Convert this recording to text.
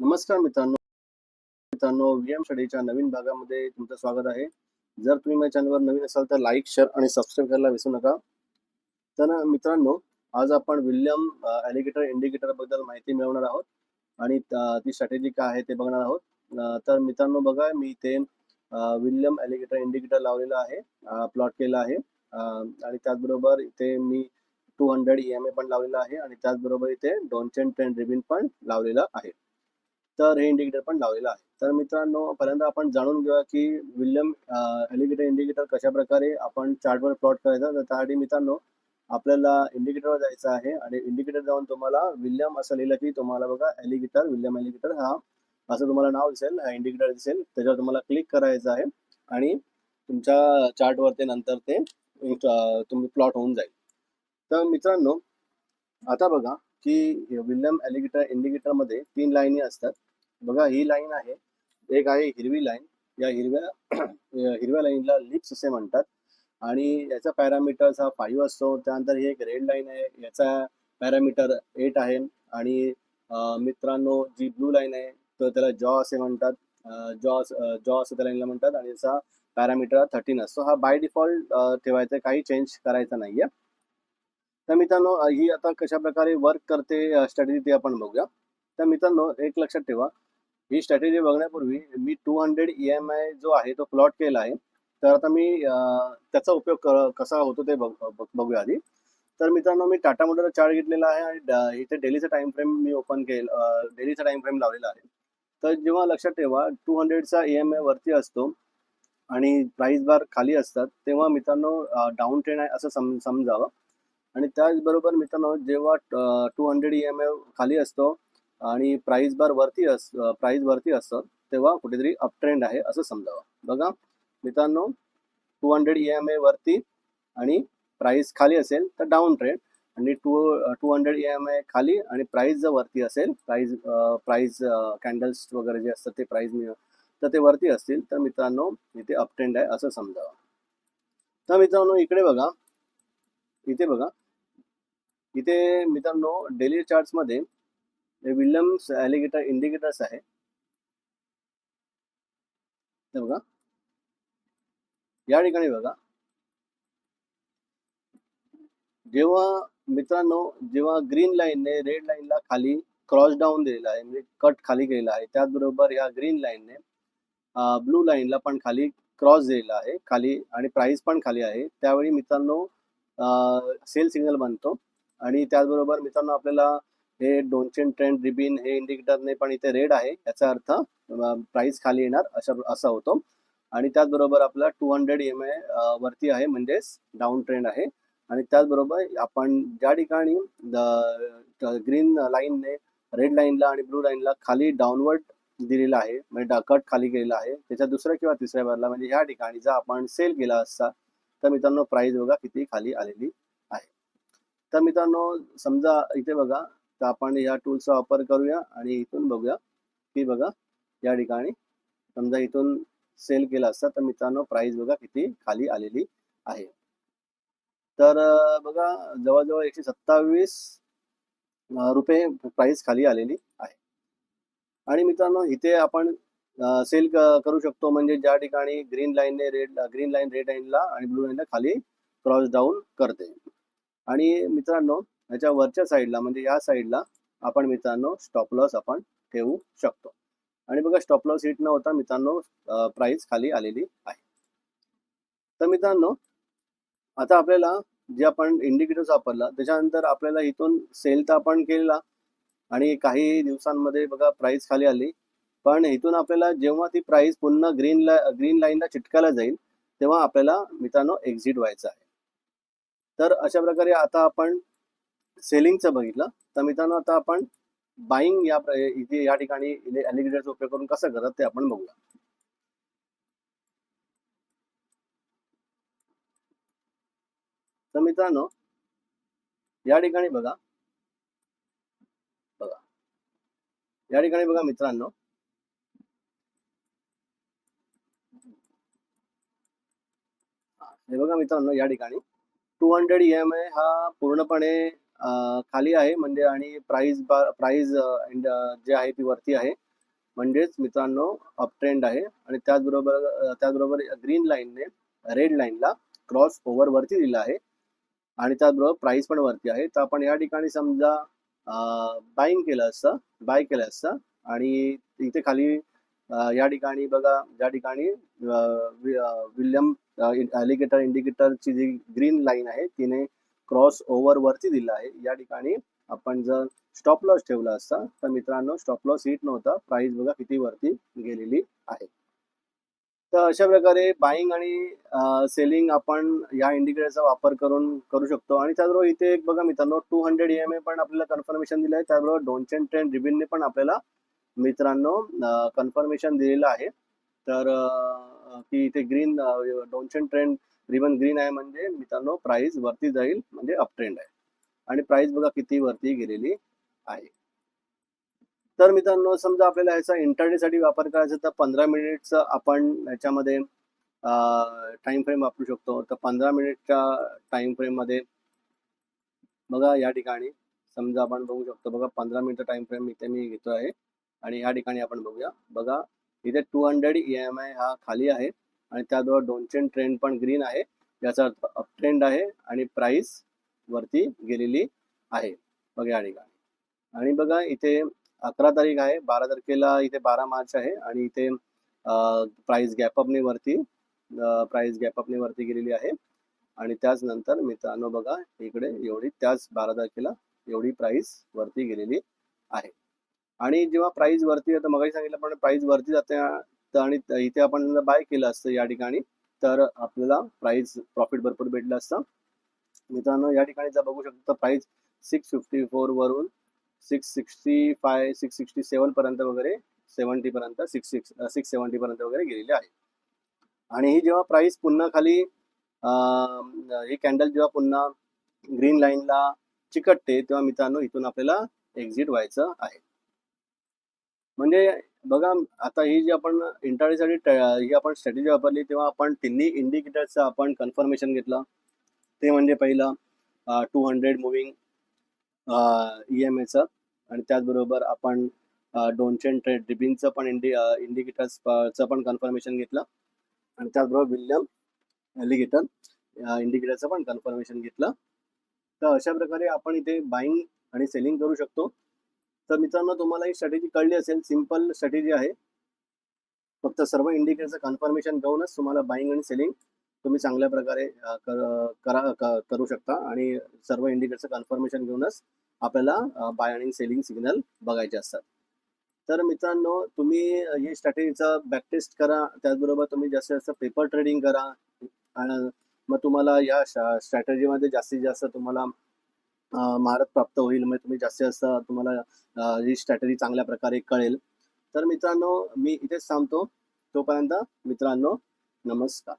नमस्कार मित्रांनो. मित्रांनो व्हीएम स्टडीच्या नवीन भागामध्ये तुमचं स्वागत आहे. जर तुम्ही माझ्या चॅनलवर नवीन असाल तर लाईक शेअर आणि सबस्क्राईब करायला विसरू नका. तर मित्रांनो आज आपण विल्यम ॲलिगेटर इंडिकेटरबद्दल माहिती मिळवणार आहोत. आणि ती स्ट्रॅटेजी काय आहे ते बघणार आहोत. तर मित्रांनो बघा मी ते विल्यम ॲलिगेटर इंडिकेटर लावलेला आहे. प्लॉट केला आहे. आणि त्याचबरोबर इथे मी two hundred E M A पण लावलेला आहे. आणि त्याचबरोबर इथे डॉनचेन ट्रेन रिबिन पण लावलेला आहे. तर हे इंडिकेटर पण लावलेलं आहे. तर मित्रांनो पहिल्यांदा आपण जाणून घेऊया की विल्यम एलिगेटर इंडिकेटर कशा प्रकारे आपण चार्टवर प्लॉट करायचा. तर त्यासाठी मित्रांनो आपल्याला इंडिकेटरवर जायचं आहे आणि इंडिकेटर जाऊन तुम्हाला विल्यम असं लिहिलं की तुम्हाला बघा एलिगेटर विल्यम एलिगेटर हा असं तुम्हाला नाव दिसेल हा इंडिकेटर दिसेल. त्याच्यावर तुम्हाला क्लिक करायचं आहे आणि तुमच्या चार्टवरती नंतर ते तुम्ही प्लॉट होऊन जाईल. तर मित्रांनो आता बघा की विल्यम एलिगेटर इंडिकेटरमध्ये तीन लाईनी असतात. बघा ही लाईन आहे. एक आहे हिरवी लाईन या हिरव्या हिरव्या लाईनला लिप्स असे म्हणतात. आणि याचा पॅरामीटर्स हा फाईव्ह असतो. त्यानंतर ही एक रेड लाईन आहे. याचा पॅरामीटर एट आहे. आणि मित्रांनो जी ब्लू लाईन आहे तर त्याला जॉ असे म्हणतात. जॉ जॉ असं त्या लाईनला म्हणतात. आणि याचा पॅरामीटर थर्टीन असतो. हा बाय डिफॉल्ट ठेवायचा. काही चेंज करायचा नाहीये. तर मित्रांनो ही आता कशा प्रकारे वर्क करते स्ट्रॅटेजी ते आपण बघूया. तर मित्रांनो एक लक्षात ठेवा. ही स्ट्रॅटेजी बघण्यापूर्वी मी two hundred E M I जो आहे तो प्लॉट केला आहे. तर आता मी त्याचा उपयोग कसा होतो ते बघ बघूया आधी. तर मित्रांनो मी टाटा मोटरचा चार्ट घेतलेला आहे आणि इथे डेलीचा टाइम फ्रेम मी ओपन केलं डेलीचा टाइम फ्रेम लावलेला आहे. तर जेव्हा लक्षात ठेवा टू हंड्रेडचा ई एम आय वरती असतो आणि प्राइस बार खाली असतात तेव्हा मित्रांनो डाऊन ट्रेंड आहे असं सम समजावं. आणि त्याचबरोबर मित्रांनो जेव्हा two hundred E M I खाली असतो आणि प्राइस बार वरती अस प्राइस वरती असतं तेव्हा कुठेतरी अपट्रेंड आहे असं समजावं. बघा मित्रांनो two hundred E M I वरती आणि प्राइस खाली असेल तर डाऊन ट्रेंड आणि two two hundred E M I खाली आणि प्राइस जर वरती असेल प्राइस प्राइस कॅन्डल्स वगैरे जे असतात ते प्राइस तर ते वरती असतील तर मित्रांनो इथे अपट्रेंड आहे असं समजावं. तर मित्रांनो इकडे बघा. इथे बघा. इथे मित्रांनो डेली चार्ट्समध्ये विल्यम्स ॲलिगेटर इंडिकेटर्स आहे. बघा. या ठिकाणी बघा. जेव्हा मित्रांनो जेव्हा ग्रीन लाईनने रेड लाईनला खाली क्रॉस डाऊन दिलेला आहे म्हणजे कट खाली केलेला आहे त्याचबरोबर या ग्रीन लाईनने ब्लू लाईनला पण खाली क्रॉस दिलेला आहे खाली आणि प्राइस पण खाली आहे. त्यावेळी मित्रांनो सेल सिग्नल बनतो. आणि त्याचबरोबर मित्रांनो आपल्याला हे दोनशे ट्रेंड रिबिन हे इंडिकेटरने पण इथे रेड आहे याचा अर्थ प्राइस खाली येणार अशा असा होतो. आणि त्याचबरोबर आपला टू हंड्रेड एम आय वरती आहे म्हणजेच डाऊन ट्रेंड आहे. आणि त्याचबरोबर आपण ज्या ठिकाणी ग्रीन लाईनने रेड लाईनला आणि ब्लू लाईनला खाली डाऊनवर्ड दिलेला आहे म्हणजे कट खाली गेलेला आहे त्याच्या दुसऱ्या किंवा तिसऱ्या बारला म्हणजे ह्या ठिकाणी जर आपण सेल केला असता तर मित्रांनो प्राइस बघा किती खाली आलेली आहे. तर मित्रांनो समजा इथे बघा तर आपण या टूलचा वापर करूया आणि इथून बघूया. की बघा या ठिकाणी. समजा इथून सेल केला असता तर मित्रांनो प्राइस बघा किती खाली आलेली आहे. तर बघा जवळजवळ एकशे सत्तावीस रुपये प्राइस खाली आलेली आहे. आणि मित्रांनो इथे आपण सेल करू शकतो म्हणजे ज्या ठिकाणी ग्रीन लाईनने रेड ग्रीन लाईन रेड लाईनला आणि ब्लू लाईनला खाली क्रॉस डाऊन करते. आणि मित्रांनो ह्याच्या वरच्या साईडला म्हणजे या साईडला आपण मित्रांनो स्टॉप लॉस आपण ठेवू शकतो. आणि बघा स्टॉप लॉस हिट न होता मित्रांनो प्राइस खाली आलेली आहे. तर मित्रांनो आता आपल्याला जे आपण इंडिकेटर्स वापरला त्याच्यानंतर आपल्याला इथून सेल तर आपण केलेला आणि काही दिवसांमध्ये बघा प्राइस खाली आली. पण इथून आपल्याला जेव्हा ती प्राइस पुन्हा ग्रीन ला ग्रीन लाईनला चिटकायला जाईल तेव्हा आपल्याला मित्रांनो एक्झिट व्हायचं आहे. तर अशा प्रकारे आता आपण सेलिंगचं बघितलं तर मित्रांनो आता आपण बाईंग या इथे या ठिकाणी ॲलिगेटरचा उपयोग करून कसं करत ते आपण बघूया. तर मित्रांनो या ठिकाणी बघा. बघा. या ठिकाणी बघा मित्रांनो. हे बघा मित्रांनो या ठिकाणी. Two hundred E M I हा पूर्णपणे खाली आहे. म्हणजे आणि प्राइस प्राइस जे आहे ती वरती आहे. म्हणजेच मित्रांनो अपट्रेंड आहे. आणि त्याचबरोबर त्याचबरोबर ग्रीन लाईनने रेड लाईनला क्रॉस ओव्हर वरती दिला आहे. आणि त्याचबरोबर प्राईस पण वरती आहे. तर आपण या ठिकाणी समजा बाईंग केलं असतं बाय केलं असतं. आणि इथे खाली या ठिकाणी बघा ज्या ठिकाणी विल्यम ॲलिगेटर इंडिकेटरची जी ग्रीन लाईन आहे तिने क्रॉस ओव्हर वरती दिला आहे. या ठिकाणी आपण जर स्टॉप लॉस ठेवला असता तर मित्रांनो स्टॉप लॉस हिट नव्हता. प्राइस बघा किती वरती गेलेली आहे. तर अशा प्रकारे बाईंग आणि सेलिंग आपण या इंडिकेटरचा वापर करून करू शकतो. आणि त्याचबरोबर इथे एक बघा मित्रांनो टू हंड्रेड एम ए पण आपल्याला कन्फर्मेशन दिलं आहे त्याचबरोबर दोनशे ट्रेन रिबिनने पण आपल्याला मित्रांनो कन्फर्मेशन दिलेलं आहे. तर की इथे ग्रीन दोनशे ट्रेंड रिबन ग्रीन आहे म्हणजे मित्रांनो प्राइस वरती जाईल म्हणजे अप ट्रेंड आहे. आणि प्राइस बघा किती वरती गेलेली आहे. तर मित्रांनो समजा आपल्याला याचा इंटरडे साठी वापर करायचा तर पंधरा मिनिटचा आपण याच्यामध्ये टाइम फ्रेम वापरू शकतो. तर पंधरा मिनिटच्या टाइम फ्रेममध्ये बघा या ठिकाणी समजा आपण बघू शकतो बघा पंधरा मिनिटचा टाइम फ्रेम इथे मी घेतो आहे आणि या ठिकाणी आपण बघूया. बघा इथे two hundred E M I हा खाली आहे. आणि त्याचबरोबर डोनचेन ट्रेंड पण ग्रीन आहे. याचा अर्थ अप ट्रेंड आहे आणि प्राइस वरती गेलेली आहे. बघा या ठिकाणी. आणि बघा इथे अकरा तारीख आहे बारा तारखेला इथे बारा मार्च आहे आणि इथे प्राइस गॅपअपने वरती प्राइस गॅपअपने वरती गेलेली आहे. आणि त्याच नंतर मित्रांनो बघा इकडे एवढी त्याच बारा तारखेला एवढी प्राइस वरती गेलेली आहे. आणि जेव्हा प्राइस वरती येतं मगाही सांगितलं पण प्राइस वरती जाते तर आणि इथे आपण बाय केलं असतं या ठिकाणी तर आपल्याला प्राइस प्रॉफिट भरपूर भेटलं असतं. मित्रांनो या ठिकाणी जर बघू शकतो तर प्राइस सिक्स फिफ्टी फोर वरून six sixty five six sixty seven पर्यंत वगैरे सेवन्टी पर्यंत सिक्स सिक्स सिक्स सेवन्टी पर्यंत वगैरे गेलेली आहे. आणि ही जेव्हा प्राइस पुन्हा खाली ही कॅन्डल जेव्हा पुन्हा ग्रीन लाईनला चिकटते तेव्हा मित्रांनो इथून आपल्याला एक्झिट व्हायचं आहे. म्हणजे बघा आता ही जी आपण इंटरनेटसाठी ही आपण स्ट्रॅटेजी वापरली तेव्हा आपण तिन्ही इंडिकेटरचं आपण कन्फर्मेशन घेतलं. ते म्हणजे पहिलं two hundred moving E M एचं आणि त्याचबरोबर आपण दोनशे ट्रेड रिबिनचं पण इंडि इंडिकेटर्सचं पण कन्फर्मेशन घेतलं. आणि त्याचबरोबर विल्यम एलिगेटर इंडिकेटरचं पण कन्फर्मेशन घेतलं. तर अशा प्रकारे आपण इथे बाईंग आणि सेलिंग करू शकतो. तर मित्रांनो तुम्हाला ही स्ट्रॅटेजी कळली असेल. सिंपल स्ट्रॅटेजी आहे. फक्त सर्व इंडिकेटरचं कन्फर्मेशन घेऊनच तुम्हाला बाईंग आणि सेलिंग तुम्ही चांगल्या प्रकारे करा करू शकता. आणि सर्व इंडिकेटरचं कन्फर्मेशन घेऊनच आपल्याला बाय आणि सेलिंग सिग्नल बघायचे असतात. तर मित्रांनो तुम्ही हे स्ट्रॅटेजीचा बॅकटेस्ट करा. त्याचबरोबर तुम्ही जास्तीत जास्त पेपर ट्रेडिंग करा. आणि मग तुम्हाला या स्ट्रॅटेजीमध्ये जास्तीत जास्त तुम्हाला महारत प्राप्त होईल. म्हणजे तुम्ही जास्तीत जास्त तुम्हाला ही स्ट्रॅटेजी चांगल्या प्रकारे कळेल. तर मित्रांनो मी इथेच थांबतो. तोपर्यंत मित्रांनो नमस्कार.